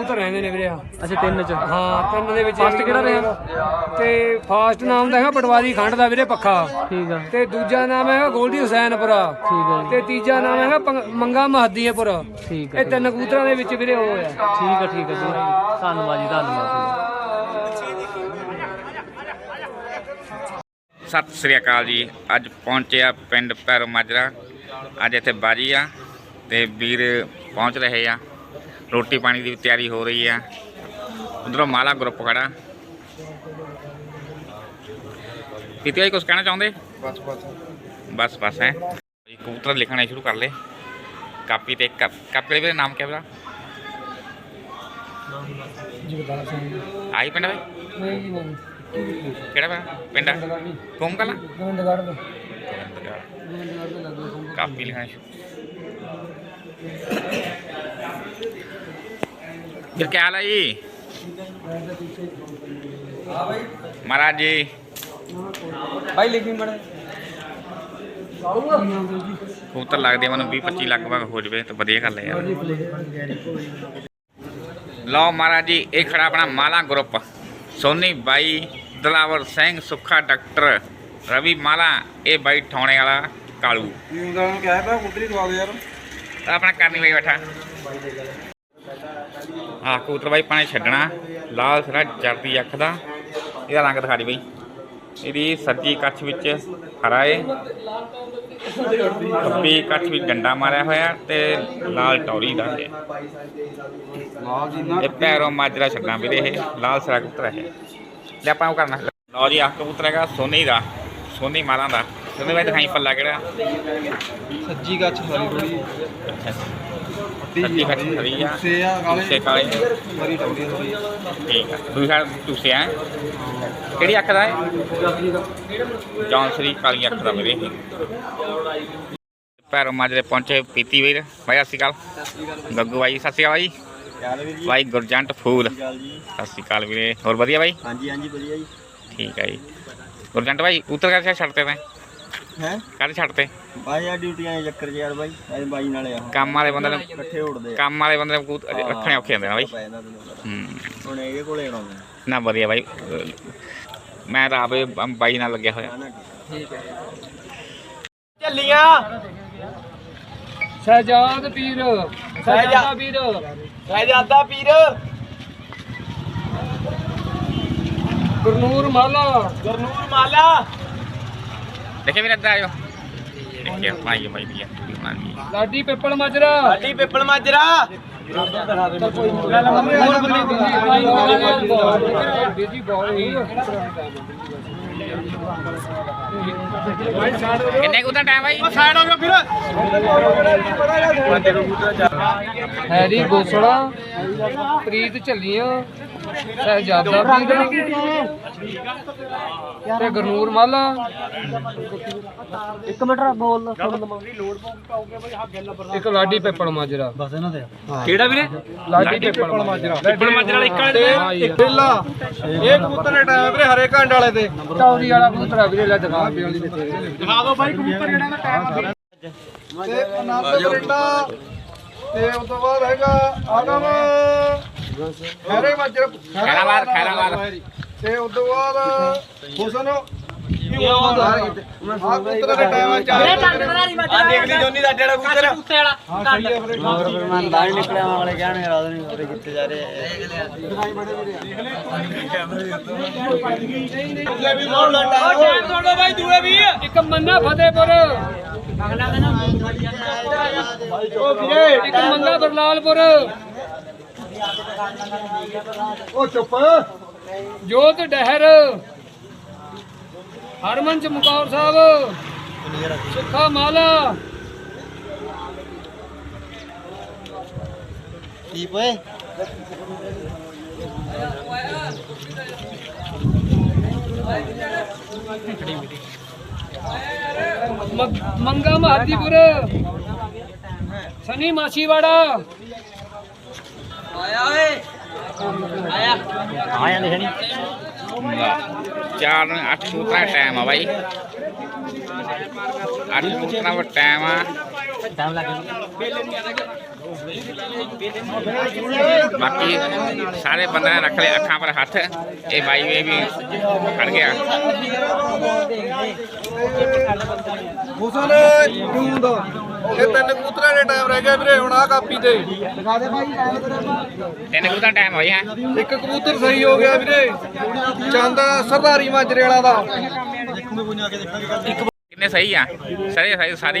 ਕਬੂਤਰ ਰਹਿੰਦੇ ਨੇ ਵੀਰੇ ਆ। ਅੱਛਾ ਤਿੰਨ ਚ। ਹਾਂ ਤਿੰਨ ਦੇ ਵਿੱਚ First ਕਿਹੜਾ ਰਿਹਾ? ਤੇ ਫਾਸਟ ਨਾਮ ਦਾ ਹੈਗਾ ਪਟਵਾਰੀ ਖੰਡ ਦਾ ਵੀਰੇ ਪੱਖਾ। ਠੀਕ ਆ। ਤੇ ਦੂਜਾ ਨਾਮ ਹੈਗਾ ਗੋਲਡੀ ਹੁਸੈਨਪੁਰਾ। ਠੀਕ ਆ ਜੀ। ਤੇ ਤੀਜਾ ਨਾਮ ਹੈਗਾ ਮੰਗਾ ਮਹਦੀਏਪੁਰ ਠੀਕ ਆ ਇਹ ਤਿੰਨ ਕਬੂਤਰਾਂ ਦੇ ਵਿੱਚ ਵੀਰੇ ਉਹ ਆ। ਠੀਕ ਆ ਠੀਕ ਆ ਜੀ ਧੰਨਵਾਦ ਜੀ ਧੰਨਵਾਦ ਸਤਿ ਸ੍ਰੀ ਅਕਾਲ ਜੀ। ਅੱਜ ਪਹੁੰਚਿਆ ਪਿੰਡ ਪੈਰੋ ਮਾਜਰਾ। ਅੱਜ ਇੱਥੇ ਬਾਜੀ ਆ ਤੇ ਵੀਰ ਪਹੁੰਚ ਰਹੇ ਆ। ਰੋਟੀ ਪਾਣੀ ਦੀ ਤਿਆਰੀ ਹੋ ਰਹੀ ਆ। ਉਧਰੋਂ ਮਾਲਾ ਗਰੁੱਪ ਖੜਾ। ਪੀਤੀ ਕੁਝ ਕਹਿਣਾ ਚਾਹੁੰਦੇ? ਬਸ ਬਸ। ਬਸ ਬਸ ਹੈ। ਕਬੂਤਰ ਲਿਖਣਾ ਸ਼ੁਰੂ ਕਰ ਲੈ। ਕਾਪੀ ਤੇ ਕਾਪੀ ਦੇ ਨਾਮ ਕਿਆ ਬਰਾ ਜਗਦਾਰ ਸਿੰਘ। ਆਈ ਪਿੰਡ ਵੇ ਨਹੀਂ ਜੀ ਨਹੀਂ। ਕਿਹੜਾ ਵਾ? ਪਿੰਡ ਕੋਮ ਕਲਾ ਗੋਬਿੰਦਗੜ੍ਹ ਦਾ ਕਾਪੀ ਲਿਖਣਾ ਸ਼ੁਰੂ। ਫਿਰ ਕੀ ਹਾਲ ਹੈ ਜੀ ਮਹਾਰਾਜ ਜੀ ਭਾਈ ਲਿਖੀ ਮੜ ਕਬੂਤਰ ਲੱਗਦੇ ਮੈਨੂੰ 20 25 ਲੱਖ ਭਾਗ ਹੋ ਜਵੇ ਤਾਂ ਵਧੀਆ ਗੱਲ ਹੈ ਯਾਰ। ਲਓ ਮਹਾਰਾਜ ਜੀ ਇਹ ਖੜਾ ਆਪਣਾ ਮਾਲਾ ਗਰੁੱਪ ਸੋਨੀ ਬਾਈ ਦਲਾਵਰ ਸਿੰਘ ਸੁੱਖਾ ਡਾਕਟਰ ਰਵੀ ਮਾਲਾ ਇਹ ਬਾਈ ਠਾਉਣੇ ਵਾਲਾ ਕਾਲੂ। ਕੀ ਹੁੰਦਾ ਉਹਨੂੰ ਕਹਿ ਪਿਆ ਕੁੰਦਰੀ ਦਵਾ ਦੇ ਯਾਰ। ਤਾਂ ਆਪਣਾ ਕਰਨੀ ਬਾਈ ਬੈਠਾ। ਆ ਕਬੂਤਰ ਬਾਈ ਪਾਣੇ ਛੱਡਣਾ। ਲਾਲ ਸਿਰਾ ਜਰਦੀ ਅੱਖ ਦਾ। ਇਹਦਾ ਰੰਗ ਦਿਖਾ ਦੀ ਬਾਈ। ਇਹਦੀ ਸੱਜੀ ਕੱਛ ਵਿੱਚ ਹਰਾ ਏ। ਖੱਬੀ ਕੱਛ ਵਿੱਚ ਡੰਡਾ ਮਾਰਿਆ ਹੋਇਆ ਤੇ ਲਾਲ ਟੌਰੀ ਦਾ ਹੈ ਇਹ ਪੈਰੋਂ ਮਾਜਰਾ ਛੱਡਣਾ ਵੀਰੇ ਇਹ। ਲਾਲ ਸਿਰਾ ਕਬੂਤਰ ਹੈ। ਲੈ ਆਪਾਂ ਉਹ ਕਰਨਾ। ਲਓ ਜੀ ਆ ਕਬੂਤਰ ਹੈਗਾ ਸੋਨੀ ਦਾ। ਸੋਨੀ ਮਾਲਾਂ ਦਾ। ਸੋਨੀ ਬਾਈ ਦਿਖਾਈ ਪੱਲਾ ਕਿਹੜਾ ਸੱਜੀ ਗੱਛ ਸਾਰੀ ਥੋੜੀ ਅੱਛਾ ਸੱਜੀ ਕੱਛ ਖੜੀ ਆ ਸੇ ਆ ਕਾਲੇ ਸੇ ਕਾਲੇ ਮਰੀ ਟੌੜੀ ਥੋੜੀ ਠੀਕ ਆ ਦੂਸਰਾ ਦੂਸਰੇ ਆ ਕਿਹੜੀ ਅੱਖ ਦਾ ਹੈ ਜੌਨਸਰੀ ਕਾਲੀ ਅੱਖ ਦਾ ਮੇਰੇ ਪੈਰੋਂ ਮਾਜਰੇ ਪਹੁੰਚੇ ਪੀਤੀ ਵੀਰ ਭਾਈ ਸਤਿ ਸ਼੍ਰੀ ਅਕਾਲ ਗੱਗੂ ਭਾਈ ਸਤਿ ਸ਼੍ਰੀ ਅਕਾਲ ਭਾਈ ਯਾਰ ਵੀਰ ਭਾਈ ਗੁਰਜੰਟ ਫੂਲ ਗੱਲ ਜੀ ਸਤਿ ਸ਼੍ਰੀ ਅਕਾਲ ਵੀਰੇ ਹੋਰ ਵਧੀਆ ਭਾਈ ਹਾਂਜੀ ਹਾਂਜੀ ਵਧੀਆ ਜੀ ਠੀਕ ਹੈ ਜੀ ਗੁਰਜੰਟ ਭਾਈ ਉਤਰ ਕਰਕੇ ਛੱਡਤੇ ਤੈਂ ਹੈ? ਕਾਹਦੇ ਛੱਡਤੇ ਬਾਈ ਆ ਡਿਊਟੀਆਂ ਦੇ ਚੱਕਰ 'ਚ ਯਾਰ ਬਾਈ। ਇਹ ਬਾਈ ਨਾਲੇ ਆ ਕੰਮ ਵਾਲੇ ਬੰਦੇ ਨੂੰ ਇਕੱਠੇ ਉੜਦੇ ਆ। ਕੰਮ ਵਾਲੇ ਬੰਦੇ ਨੂੰ ਕਬੂਤ- ਰੱਖਣੇ ਔਖੇ ਹੁੰਦੇ ਨੇ ਬਾਈ। ਪੈ ਜਾਂਦਾ ਤੈਨੂੰ ਪਤਾ। ਹੂੰ। ਹੁਣ ਇਹਦੇ ਕੋਲੇ ਆਉਣਾ ਨਾ ਵਧੀਆ ਬਾਈ। ਮੈਂ ਤਾਂ ਆਪੇ ਬਾਈ ਨਾਲ ਲੱਗਿਆ ਹੋਇਆ। ਠੀਕ ਹੈ। ਸਹਿਜਾਦ ਪੀਰ। ਸਹਿਜਾਦਾ ਪੀਰ। ਸਹਿਜਾਦਾ ਪੀਰ। ਗੁਰਨੂਰ ਮਾਲਾ। ਗਰਨੂਰ ਮਾਲਾ। ਦੇਖੇ ਵੀਰੇ ਇੱਧਰ ਆਇਓ ਦੇਖੇ ਭਾਈ ਦੀ ਬਣਾ ਲਈ ਲਾਡੀ ਪਿੱਪਲ ਮਾਜਰਾ। ਸਾਡੀ ਪਿੱਪਲ ਮਾਜਰਾ। ਬੀਜੀ ਬਹੁਤ ਹੀ। ਕਿੰਨੇ ਕੁ ਦਾ ਟਾਈਮ ਬਾਈ? ਸਾਈਡ ਹੋ ਗਿਆ ਹੈਰੀ ਗੋਸੜਾ ਪ੍ਰੀਤ ਝੱਲੀਆਂ ਸਹਿਜਾਦਾ ਪੀਰ ਤੇ ਗੁਰਨੂਰ ਮਾਲਾ। ਇੱਕ ਮਿੰਟ ਬੋਲ ਇੱਕ ਲਾਡੀ ਪਿੱਪਲ ਮਾਜਰਾ। ਬਸ ਇਹਨਾਂ ਦੇ ਕਿਹੜਾ ਵੀਰੇ? ਲਾਡੀ ਪਿੱਪਲ ਮਾਜਰਾ। ਪਿੱਪਲ ਮਾਜਰਾ ਵਾਲਾ ਇੱਕ ਪਹਿਲਾ ਇਹ ਕਬੂਤਰ ਨੇ ਵੀਰੇ ਹਰੇ ਘੰਡ ਵਾਲੇ ਤੇ। ਚੌਰੀ ਵਾਲਾ ਕਬੂਤਰ ਵੀਰੇ ਲੈ ਦਿਖਾ। ਪਿਓ ਦੀ ਤੇ ਅਨੰਦ ਬਰਿੰਡਾ ਤੇ ਉਸ ਤੋਂ ਬਾਅਦ ਹੈਗਾ ਆਦਮ ਹਰੇ ਮਾਜਰਾ ਖੈਰਾਬਾਦ, ਖੈਰਾਬਾਦ। ਤੇ ਉਸ ਤੋਂ ਬਾਅਦ ਹੁਸਨ। ਆ? ਕਬੂਤਰ ਦੇ ਟਾਈਮ ਆ ਚਾਰ ਆ ਦੇਖ ਲਈ ਜੋਨੀ ਦਾ ਡੇੜਾ ਕਬੂਤਰ। ਹਾਂ ਸਹੀ ਹੈ ਵੀਰੇ ਮੈਂ ਲਾਈਨ ਨਿਕਲਿਆ ਵਾਲੇ ਕਹਿਣ ਰਾਤ ਨਹੀਂ ਪਤਾ ਕਿੱਥੇ ਜਾ ਰਹੇ ਇੱਕ ਮੰਨਾ ਫਤਿਹਪੁਰ। ਇੱਕ ਮੰਨਾ ਬਰਲਾਲਪੁਰ। ਉਹ ਚੁੱਪ। ਜੋਤ ਡਹਿਰ। ਹਰਮਨ ਚਮਕੌਰ ਸਾਹਿਬ ਸੁੱਖਾ ਮਾਲਾ। ਦੀਪ ਓਏ। ਮੰਗਾ ਮਹਾਦੀਪੁਰ ਸਨੀ ਮਾਛੀਵਾੜਾ। ਆਇਆ ਲਿਖਣੀ ਚਾਰ ਨੂੰ, ਅੱਠ ਕਬੂਤਰਾਂ ਦਾ ਟਾਈਮ ਆ ਬਾਈ। ਅੱਠ ਕਬੂਤਰਾਂ ਦਾ ਟਾਈਮ ਆ। ਟਾਈਮ ਲੱਗ ਬਾਕੀ ਸਾਰੇ ਬੰਦਿਆਂ ਨੇ ਰੱਖ ਲਏ ਅੱਖਾਂ ਪਰ ਹੱਥ। ਇਹ ਬਾਈ ਇਹ ਵੀ ਖੜ ਗਿਆ। ਹੁਸਨ ਜੂਦ ਇਹ ਤਿੰਨ ਕਬੂਤਰਾਂ ਦੇ ਟਾਈਮ ਰਹਿ ਗਿਆ ਵੀਰੇ ਹੁਣ ਆ ਕਾਪੀ ਤੇ। ਤਿੰਨ ਕੁ ਦਾ ਟਾਈਮ ਹੋਇਆ ਇੱਕ ਕਬੂਤਰ ਸਹੀ ਹੋ ਗਿਆ ਵੀਰੇ। ਚੰਦ ਸਰਦਾਰੀ ਮਾਜਰੇ ਵਾਲਾ ਦਾ। ਕਿੰਨੇ ਸਹੀ ਆ? ਸਾਰੇ ਸਹੀ ਸਾਰੇ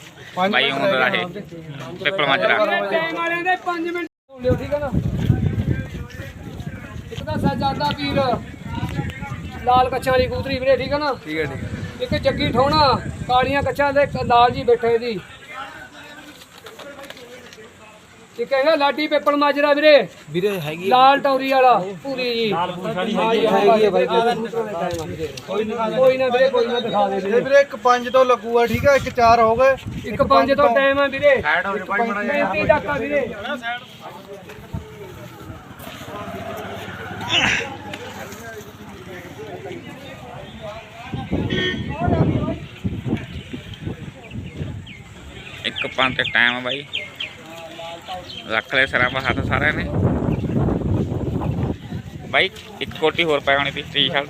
ਬਾਈ ਹੁਣ ਦਾ ਇਹ ਪਿੱਪਲ ਮਾਜਰਾ ਮਾਰਿਆਂ ਦੇ 5 ਮਿੰਟ ਲਿਓ ਠੀਕ ਹੈ ਨਾ? ਇੱਕ ਤਾਂ ਸਜਾਦਾ ਵੀਰ? ਲਾਲ ਕੱਛਾਂ ਵਾਲੀ ਕੂਤਰੀ ਵੀਰੇ ਠੀਕ ਹੈ ਨਾ? ਠੀਕ ਹੈ ਠੀਕ ਹੈ। ਇੱਕ ਜੱਗੀ ਠੋਣਾ ਕਾਲੀਆਂ ਕੱਛਾਂ ਦੇ ਲਾਲ ਜੀ ਬੈਠੇ ਦੀ। ਇੱਕ ਹੈਗਾ ਲਾਡੀ ਪੇਪਲ ਮਾਜਰਾ ਵੀਰੇ। ਵੀਰੇ ਹੈਗੀ ਲਾਲ ਟੌਰੀ ਵਾਲਾ ਪੂਰੀ ਜੀ। ਲਾਲ ਪੂਰੀ ਹੈਗੀ ਹੈ ਬਾਈ ਕੋਈ ਨਾ ਕੋਈ ਨਾ ਵੀਰੇ ਕੋਈ ਨਾ ਦਿਖਾ ਦੇ ਇਹ ਵੀਰੇ ਇੱਕ ਪੰਜ ਤੋਂ ਲੱਗੂਗਾ ਠੀਕ ਹੈ ਇੱਕ ਚਾਰ ਹੋ ਗਏ। ਇੱਕ ਪੰਜ ਤੋਂ ਟਾਈਮ ਆ ਵੀਰੇ। ਮਿਹਨਤੀ ਡਾਕਾ ਵੀਰੇ। ਇੱਕ ਪੰਜ ਤੇ ਟਾਈਮ ਆ ਬਾਈ। ਰੱਖ ਲੈ ਸਰਾਬਾ ਹੱਥ ਸਾਰਿਆਂ ਨੇ। ਬਾਈ ਇੱਕ ਕੋਟੀ ਹੋਰ ਪਾਈ ਹੋਣੀ ਸੀ ਟੀ-ਸ਼ਰਟ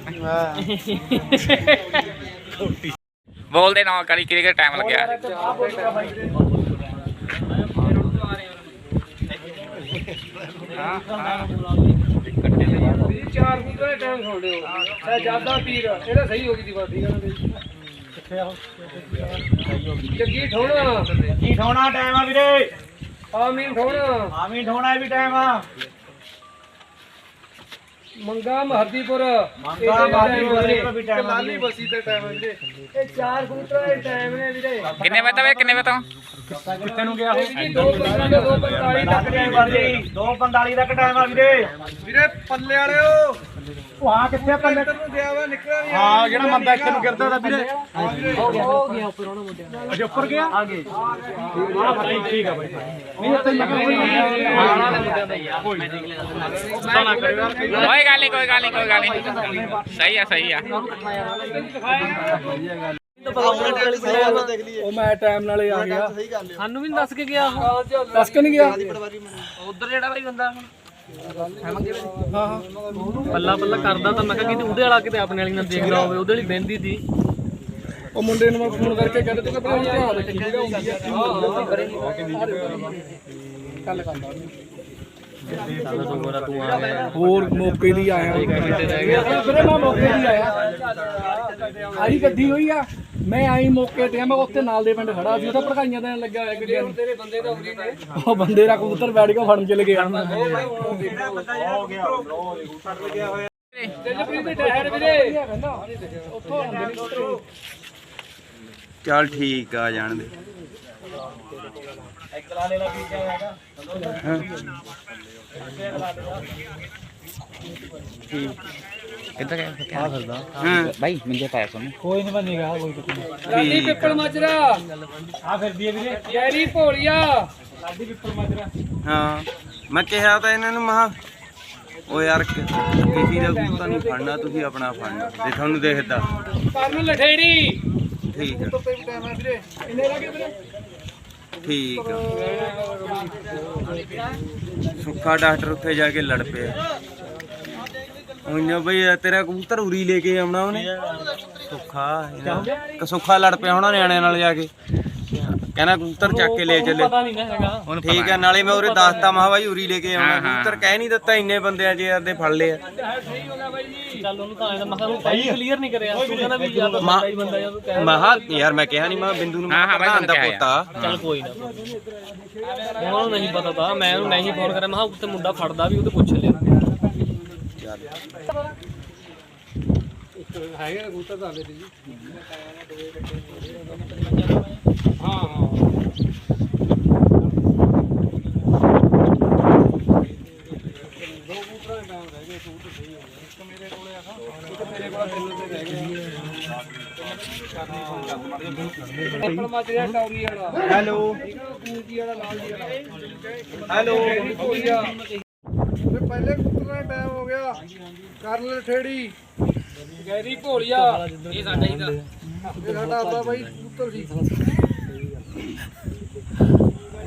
ਤੇ ਬੋਲਦੇ ਨਾ ਕਰੀ ਟਾਈਮ ਲੱਗਿਆ ਚਾਰ ਫੁੱਟ ਦਾ ਟਾਈਮ ਜ਼ਿਆਦਾ ਪੀਰ ਇਹਦਾ ਸਹੀ ਹੋ। ਗਈ ਦੀ ਬਾਤ ਜੱਗੀ ਠੋਣਾ। ਕੀ ਠੋਣਾ ਟਾਈਮ ਆ ਵੀਰੇ। ਆਮੀਨ ਢੋਣਾ ਆਮੀ ਠੋਣਾ ਵੀ ਟਾਈਮ ਆ। ਮੰਗਾ ਮਹਦੀਪੁਰ ਮੰਗਾ ਟਾਈਮ ਆ ਲਾਲੀ ਬਸੀ ਤੇ ਟਾਈਮ ਹੈ ਵੀਰੇ। ਇਹ ਚਾਰ ਕਬੂਤਰਾਂ ਦੇ ਟਾਈਮ ਨੇ ਵੀਰੇ। ਕਿੰਨੇ ਵਜੇ ਤੋਂ ਵੇ ਕਿੰਨੇ ਵਜੇ ਤੋਂ ਕਿੱਥੇ ਨੂੰ ਗਿਆ ਦੋ ਦੋ ਪੰਤਾਲੀ ਤੱਕ ਟਾਈਮ ਆ ਵੀਰੇ। 2:45 ਤੱਕ ਟਾਈਮ ਆ ਵੀਰੇ। ਵੀਰੇ ਪੱਲੇ ਵਾਲਿਓ। ਹਾਂ ਕਿੱਥੇ ਪੱਲੇ? ਨੂੰ ਗਿਆ ਵਾ ਨਿਕਲਿਆ ਨਹੀਂ ਹਾਂ ਜਿਹੜਾ ਮੰਦਾ ਇੱਥੇ ਨੂੰ ਗਿਰਦਾ ਤਾਂ ਵੀਰੇ। ਹੋ ਗਿਆ ਉੱਪਰ ਉਹਨਾਂ ਮੁੰਡਿਆਂ ਅੱਛਾ ਉੱਪਰ ਗਿਆ? ਆ ਗਏ ਹਾਂ ਠੀਕ ਆ ਬਾਈ। ਨਹੀਂ ਉੱਥੇ ਕੋਈ ਗੱਲ ਨਹੀਂ ਕੋਈ ਗੱਲ ਨਹੀਂ ਕੋਈ ਗੱਲ ਨਹੀਂ ਸਹੀ ਆ ਸਹੀ ਆ। ਉਹ ਮੈਂ ਟਾਈਮ ਨਾਲੇ ਆ ਗਿਆ। ਸਾਨੂੰ ਵੀ ਨੀ ਦੱਸ ਕੇ ਗਿਆ ਉਹ। ਦੱਸ ਕੇ ਨਹੀਂ ਗਿਆ? ਉਧਰ ਜਿਹੜਾ ਬਾਈ ਬੰਦਾ ਪੱਲਾ ਪੱਲਾ ਕਰਦਾ ਤਾਂ ਮੈਂ ਕਿਹਾ ਕਿਤੇ ਉਹਦੇ ਵਾਲਾ ਕਿਤੇ ਆਪਣੇ ਵਾਲੀ ਨਾਲ ਦੇਖਦਾ ਹੋਵੇ ਉਹਦੇ ਵਾਲੀ ਬਹਿੰਦੀ ਸੀ। ਉਹ ਮੁੰਡੇ ਨੂੰ ਮੈਂ ਫੋਨ ਕਰਕੇ ਕਹਿੰਦਾ ਤੂੰ ਆਪਣਾ ਭਰਾ ਆ ਹੋਰ ਮੌਕੇ ਦੀ ਆਇਆ ਵੀਰੇ ਮੈਂ ਮੌਕੇ ਦੀ ਆਇਆ ਆਈ ਗੱਡੀ ਹੋਈ ਆ ਮੈਂ ਆਈ ਮੌਕੇ ਤੇ ਮੈਂ ਉੱਥੇ ਨਾਲ ਦੇ ਪਿੰਡ ਖੜਾ ਸੀ ਉੱਥੇ ਭੜਕਾਈਆਂ ਦੇਣ ਲੱਗਿਆ ਹੋਇਆ ਗੱਡੀਆਂ ਨੂੰ ਤੇਰੇ ਬੰਦੇ ਤਾਂ ਉਰੀ ਨੇ ਉਹ ਬੰਦੇ ਦਾ ਕਬੂਤਰ ਬੈਠ ਕੇ ਫੜਨ ਚਲੇ ਗਿਆ ਦਿਲਪ੍ਰੀਤ ਦੇ ਟਾਇਰ ਵੀਰੇ ਉੱਥੋਂ ਆਉਂਦੇ ਨੇ ਕਬੂਤਰ ਚੱਲ ਠੀਕ ਆ ਜਾਣ ਦੇ ਇੱਧਰ ਫਿਰਦਾ। ਹਾਂ। ਬਾਈ ਮਿੰਜੇ ਪਾਇਆ ਤੁਹਾਨੂੰ ਕੋਈ ਨਹੀਂ ਬੰਨੇਗਾ ਕੋਈ ਕਿਤੇ ਲਾਡੀ ਪਿੱਪਲ ਮਾਜਰਾ। ਆ ਫਿਰਦੀ ਹੈ ਵੀਰੇ। ਗੈਰੀ ਭੋਲੀਆ। ਹਾਂ। ਮੈਂ ਕਿਹਾ ਤਾਂ ਇਹਨਾਂ ਨੂੰ ਮਹਾ ਉਹ ਯਾਰ ਕਿ- ਕਿਸੇ ਦਾ ਕਬੂਤਰ ਨਹੀਂ ਫੜਨਾ ਤੁਸੀਂ ਆਪਣਾ ਫੜਨਾ। ਜੇ ਤੁਹਾਨੂੰ ਦੇਖਦਾ। ਕਰਨ ਲਠੇੜੀ ਠੀਕ ਆ। ਕਿੰਨੇ ਲੱਗੇ ਵੀਰੇ। ਠੀਕ ਆ। ਸੁੱਖਾ ਡਾਕਟਰ ਉੱਥੇ ਜਾ ਕੇ ਲੜ ਪਿਆ। ਉਹਨੇ ਬਈ ਤੇਰਾ ਕਬੂਤਰ ਉਰੀ ਲੈ ਕੇ ਆਉਣਾ ਉਹਨੇ। ਸੁੱਖਾ ਕਿ ਸੁੱਖਾ ਲੜ ਪਿਆ ਹੋਣਾ ਨਿਆਣਿਆਂ ਨਾਲ ਜਾ ਕੇ। ਕਹਿੰਦਾ ਕਬੂਤਰ ਚੱਕ ਕੇ ਲੈ ਚੱਲੇ। ਹੁਣ ਠੀਕ ਹੈ ਨਾਲੇ ਮੈਂ ਉਰੇ ਦੱਸਤਾ ਮਹਾ ਬਾਈ ਉਰੀ ਲੈ ਕੇ ਆਉਣਾ। ਕਬੂਤਰ ਕਹਿ ਨਹੀਂ ਦਿੱਤਾ ਇੰਨੇ ਬੰਦਿਆਂ ਜੇ ਯਾਰ ਦੇ ਫੜ ਲਏ ਆ ਸਹੀ ਹੋ ਗਿਆ ਬਾਈ ਜੀ ਚੱਲ ਉਹਨੂੰ ਤਾਂ ਐਂ ਮਸਾ ਨੂੰ ਪਹਿਲੀ ਕਲੀਅਰ ਨਹੀਂ ਕਰਿਆ ਤੂੰ ਕਹਿੰਦਾ ਵੀ ਜਾਂ ਤਾਂ ਮਾ- ਬੰਦਾ ਹੀ ਬੰਦਾ ਜਾਂ ਤੂੰ ਕਹਿ ਮਹਾ ਯਾਰ ਮੈਂ ਕਿਹਾ ਨਹੀਂ ਮੈਂ ਬਿੰਦੂ ਨੂੰ ਹਾਂ, ਹਾਂ, ਬਾਈ ਪ੍ਰਧਾਨ ਦਾ ਤੁਹਾਨੂੰ ਕਿਹਾ ਪੁੱਤਾ। ਚੱਲ ਕੋਈ ਨਾ। ਉਹਨਾਂ ਨੂੰ ਨਹੀਂ ਪਤਾ ਤਾਂ ਮੈਂ ਉਹਨੂੰ ਨਹੀਂ ਫੋਨ ਕਰਿਆ ਮੈਂ ਕਿਹਾ ਉੱਤੇ ਮੁੰਡਾ ਫੜਦਾ ਵੀ ਉਹ ਤੇ ਪੁੱਛ ਲਿਆ। ਹੈਗੇ ਕਬੂਤਰ ਤਾਂ ਆਵੇ ਜੀ। ਪੇਪਰ ਮਾਜਰਾ ਟੌਰੀ ਵਾਲਾ ਹੈਲੋ। ਪੂਜੀ ਵਾਲਾ ਲਾਲ ਜੀ ਵਾਲਾ ਹੈਲੋ। ਭੋਲੀਆ ਪਹਿਲੇ ਕੁੱਤਰਾ ਟਾਈਮ ਹੋ ਗਿਆ। ਕਰ ਲੈ ਠੇੜੀ ਗੈਰੀ ਭੋਲੀਆ ਇਹ ਸਾਡਾ ਹੀ ਦਾ। ਇਹ ਸਾਡਾ ਆਪਦਾ ਬਾਈ ਕਬੂਤਰ ਸੀ।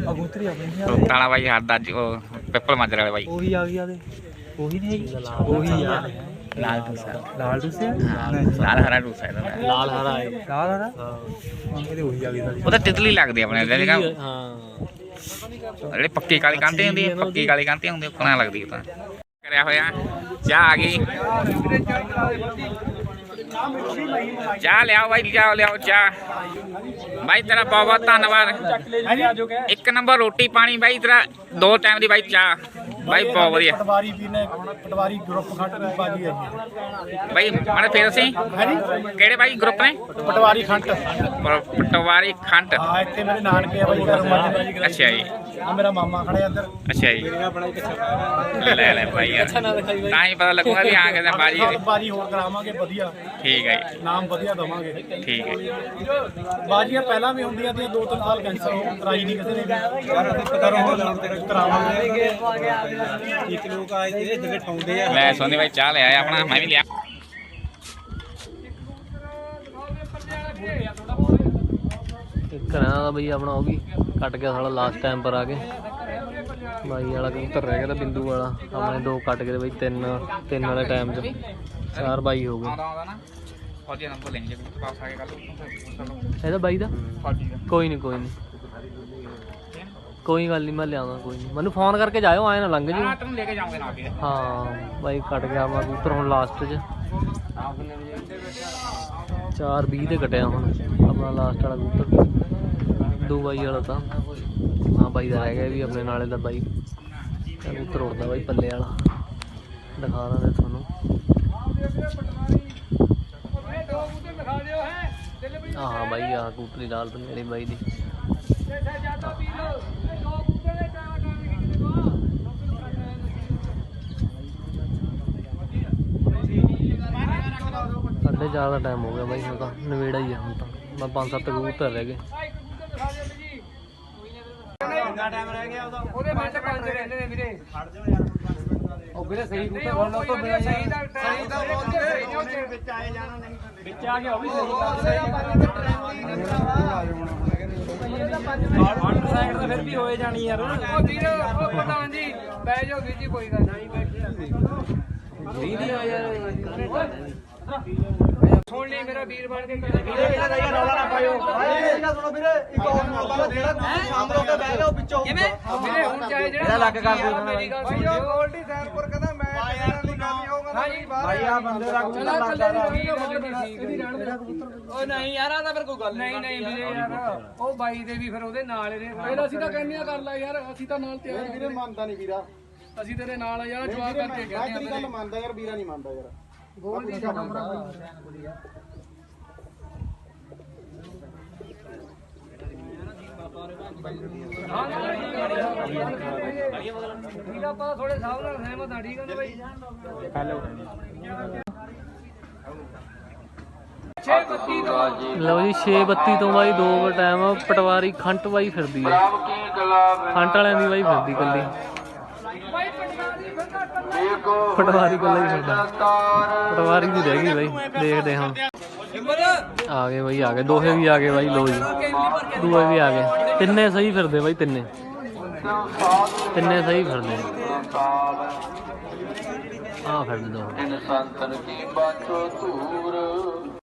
ਰੋਟਾਂ ਵਾਲਾ ਬਾਈ ਸਾਡਾ ਅੱਜ ਉਹ ਪਿੱਪਲ ਮਾਜਰੇ ਵਾਲੇ ਬਾਈ। ਉਹੀ ਆ ਗਿਆ ਤੇ। ਉਹੀ ਨਹੀਂ ਉਹੀ ਆ। ਲਾਲ ਟੂਸਾ ਲਾਲ ਟੁੱਸੇ ਲਾਲ ਹਰਾ ਟੂਸਾ ਇਹਦਾ। ਲਾਲ ਹਰਾ ਹੈ। ਲਾਲ ਹਰਾ? ਹਾਂ। ਇਹਦੇ ਉਹੀ ਆ ਗਈ ਸਾਡੀ ਉਹ ਤਾਂ ਤਿਤਲੀ ਲੱਗਦੀ ਆਪਣੇ ਜਿਹੜੇ ਹਾਂ। ਜਿਹੜੇ ਪੱਕੀ ਕਾਲੀ ਕਾਂਟੇ ਹੁੰਦੀ ਹੈ ਪੱਕੀ ਕਾਲੀ ਕਾਂਟੇ ਹੁੰਦੀ ਉਹ ਕਣਾ ਲੱਗਦੀ ਤਾਂ। ਕਰਿਆ ਹੋਇਆ। ਚਾਹ ਆ ਗਈ। ਚਾਹ ਲਿਆਓ ਬਾਈ ਚਾਹ ਲਿਆਓ ਚਾਹ ਬਾਈ ਤੇਰਾ ਬਹੁਤ ਬਹੁਤ ਧੰਨਵਾਦ ਇੱਕ ਨੰਬਰ ਰੋਟੀ ਪਾਣੀ ਬਾਈ ਤੇਰਾ ਦੋ ਟਾਈਮ ਦੀ ਬਾਈ ਚਾਹ ਬਾਈ ਬਹੁਤ ਵਧੀਆ ਪਟਵਾਰੀ ਵੀ ਨੇ ਪਟਵਾਰੀ ਗਰੁੱਪ ਖੱਟ ਦੀ ਬਾਜੀ ਹੈ ਬਾਈ ਮਾੜੇ ਫੇਰ ਅਸੀਂ ਕਿਹੜੇ ਬਾਈ ਗਰੁੱਪ ਨੇ ਪਟਵਾਰੀ ਖੰਟ ਪਟਵਾਰੀ ਖੰਟ ਆ ਇੱਥੇ ਮੇਰੇ ਨਾਨਕੇ ਆ ਬਾਈ ਅੱਛਾ ਜੀ ਆ ਮੇਰਾ ਮਾਮਾ ਖੜਿਆ ਇੱਧਰ। ਅੱਛਾ ਜੀ। ਲੈ ਲੈ ਭਾਈ ਯਾਰ। ਤਾਂ ਹੀ ਪਤਾ ਲੱਗੂਗਾ ਵੀ ਆ ਕੇ ਬਾਜੀ ਬਾਜੀ ਬਾਜੀ ਹੋਰ ਕਰਾਵਾਂਗੇ ਵਧੀਆ। ਠੀਕ ਹੈ ਜੀ। ਨਾਮ ਵਧੀਆ ਦਵਾਂਗੇ। ਠੀਕ ਹੈ ਜੀ। ਬਾਜੀਆਂ ਪਹਿਲਾਂ ਵੀ ਹੁੰਦੀਆਂ ਤੀਆਂ ਦੋ ਤਿੰਨ ਸਾਲ ਕੈਂਸਲ ਹੋ ਕਰਾਈ ਨਹੀਂ ਕਿਸੇ ਨੇ ਯਾਰ ਪਤਾ ਰਹੋ ਕਰਾਵਾਂਗੇ। ਇੱਕ ਲੋਕ ਆਏ ਜਿਹੜੇ ਜਿਹੜੇ ਠਾਉਂਦੇ ਆ। ਲੈ ਸੋਨੀ ਭਾਈ ਚਾਹ ਲੈ ਆਇਆ ਆਪਣਾ ਮੈਂ ਵੀ ਲਿਆ। ਘਰਾਂ ਦਾ ਬਈ ਆਪਣਾ ਉਹ ਵੀ। ਕੱਟ ਗਿਆ ਸਾਲਾ ਲਾਸਟ ਟਾਈਮ ਪਰ ਆ ਕੇ। ਬਾਈ ਵਾਲਾ ਕਬੂਤਰ ਰਹਿ ਗਿਆ ਤਾਂ ਬਿੰਦੂ ਵਾਲਾ। ਆਪਣੇ ਦੋ ਕੱਟ ਗਏ ਬਈ, ਤਿੰਨ ਤਿੰਨ ਵਾਲੇ ਟਾਈਮ 'ਚ। ਚਾਰ ਬਾਈ ਹੋ ਗਏ। ਇਹਦਾ ਬਾਈ ਦਾ? ਕੋਈ ਨਹੀਂ ਕੋਈ ਨਹੀਂ ਕੋਈ ਗੱਲ ਨਹੀਂ ਮੈਂ ਲਿਆਵਾਂ, ਕੋਈ ਨਹੀਂ ਮੈਨੂੰ ਫੋਨ ਕਰਕੇ ਜਾਇਓ ਆਏ ਨਾ ਲੰਘ ਜੀ ਹਾਂ ਤੈਨੂੰ ਲੈ ਕੇ ਜਾਵਾਂਗੇ ਨਾਲ ਹਾਂ ਬਾਈ ਕੱਟ ਗਿਆ ਆਪਣਾ ਕਬੂਤਰ ਹੁਣ ਲਾਸਟ 'ਚ। 4:20 ਤੇ ਕਟਿਆ ਹੁਣ, ਆਪਣਾ ਲਾਸਟ ਵਾਲਾ ਕਬੂਤਰ। ਦੋ ਬਾਈ ਵਾਲਾ ਤਾਂ। ਹਾਂ, ਬਾਈ ਦਾ ਰਹਿ ਗਿਆ ਵੀ, ਆਪਣੇ ਨਾਲੇ ਦਾ ਬਾਈ। ਕਬੂਤਰ ਉੜਦਾ ਬਾਈ ਪੱਲੇ ਵਾਲਾ। ਦਿਖਾ ਦਾਂਗੇ ਤੁਹਾਨੂੰ। ਆਹ ਹਾਂ, ਬਾਈ ਆ ਕਬੂਤਰੀ ਲਾਲ ਪੰਜੇੜੀ ਬਾਈ ਦੀ। ਸਾਢੇ ਚਾਰ ਦਾ ਟਾਈਮ ਹੋ ਗਿਆ ਬਾਈ ਹੁਣ ਤਾਂ। ਨਵੇੜਾ ਹੀ ਆ ਹੁਣ ਤਾਂ। ਮੈਂ ਪੰਜ ਸੱਤ ਕਬੂਤਰ ਰਹਿ ਗਏ। ਉਹਦੇ ਮਿੰਟ ਪੰਜ ਰਹਿੰਦੇ ਨੇ ਵੀਰੇ। ਉਹ ਵੀਰੇ ਸਹੀ ਕੁੱਤਾ ਬੋਲਣਾ ਤੋਂ ਬਿਨਾਂ ਸਹੀ ਦਾ ਸਹੀ ਦਾ ਬੋਲਦੇ ਵਿੱਚ ਆਏ ਜਾਣਾ ਨਹੀਂ ਵਿੱਚ ਆ ਗਿਆ ਉਹ ਵੀ ਸਾਈਡ ਤਾਂ ਫਿਰ ਵੀ ਹੋਏ ਜਾਣੀ ਯਾਰ। ਉਹ ਵੀਰ ਉਹ ਪ੍ਰਧਾਨ ਜੀ ਬਹਿ ਜਾਓ ਵੀਰ ਜੀ ਕੋਈ ਗੱਲ ਨਹੀਂ। ਬੈਠੇ ਨਹੀਂ ਨਹੀਂ ਆ ਯਾਰ। ਲਈ ਮੇਰਾ ਵੀਰ ਬਣ ਕੇ ਵੀਰੇ ਇਹਦਾ ਯਾਰ ਰੌਲਾ ਨਾ ਪਾਇਓ। ਕਿਵੇਂ? ਵੀਰੇ ਹੁਣ ਚਾਹੇ ਜਿਹੜਾ ਲੱਗ ਕਰ ਦੇ ਮੇਰੀ ਗੱਲ ਸੁਣ ਲਿਓ ਗੋਲਡੀ ਸੈਨਪੁਰ ਕਹਿੰਦਾ ਮੈਂ ਕਹਿਣ ਲਈ ਗੱਲ ਹੋਊਗਾ ਹਾਂਜੀ ਭਾਈ ਆ ਬੰਦੇ ਦਾ ਚਲਾ ਕੱਲੇ ਦੀ। ਉਹ ਨਹੀਂ ਯਾਰ ਆ ਤਾਂ ਫਿਰ ਕੋਈ ਗੱਲ ਨਹੀਂ ਨਹੀਂ ਵੀਰੇ ਯਾਰ ਉਹ ਬਾਈ ਦੇ ਵੀ ਫਿਰ ਉਹਦੇ ਨਾਲ ਫਿਰ ਅਸੀਂ ਤਾਂ ਕਹਿੰਦੇ ਆ ਕਰ ਲੈ ਯਾਰ ਅਸੀਂ ਤਾਂ ਨਾਲ ਤਿਆਰ ਆ ਵੀਰੇ ਮੰਨਦਾ ਨਹੀਂ ਵੀਰਾ। ਅਸੀਂ ਤੇਰੇ ਨਾਲ ਆ ਯਾਰ ਜਵਾਬ ਕਰਕੇ ਮੈਂ ਕਹਿੰਦੇ ਤੇਰੀ। ਗੱਲ ਮੰਨਦਾ ਯਾਰ ਵੀਰਾ ਨਹੀਂ ਮੰਨਦਾ ਯਾਰ। ਗੋਲਡੀ ਦਾ ਨੰਬਰ ਠੀਕ ਆ। ਆਪਾਂ ਥੋੜੇ ਸਾਹਬ ਨਾਲ ਸਹਿਮਤ ਆ ਠੀਕ ਆ ਨਾ ਬਾਈ? ਹੈਲੋ। 632 ਤੋਂ। ਲਓ ਜੀ 632 ਤੋਂ ਬਾਈ ਦੋ ਓਵਰ ਟਾਈਮ ਪਟਵਾਰੀ ਖੰਟ ਬਾਈ ਫਿਰਦੀ ਹੈ ਖੰਟ ਵਾਲਿਆਂ ਦੀ ਬਾਈ ਫਿਰਦੀ ਕੱਲੀ ਪਟਵਾਰੀ ਕੱਲਾ ਹੀ ਫਿਰਦਾ। ਪਟਵਾਰੀ ਦੀ ਰਹਿ ਗਈ ਬਾਈ, ਦੇਖਦੇ ਹਾਂ। ਆ ਗਏ ਬਾਈ, ਆ ਗਏ। ਦੋਹੇ ਵੀ ਆ ਗਏ ਬਾਈ ਲੋ ਜੀ। ਦੂਏ ਵੀ ਆ ਗਏ। ਤਿੰਨੇ ਸਹੀ ਫਿਰਦੇ ਬਾਈ, ਤਿੰਨੇ। ਤਿੰਨੇ ਸਹੀ ਫਿਰਦੇ। ਆ ਫਿਰਦੇ ਦੋ ਸੰਤਨ ਕੀ ਬਾਛੋ ਧੂਰ।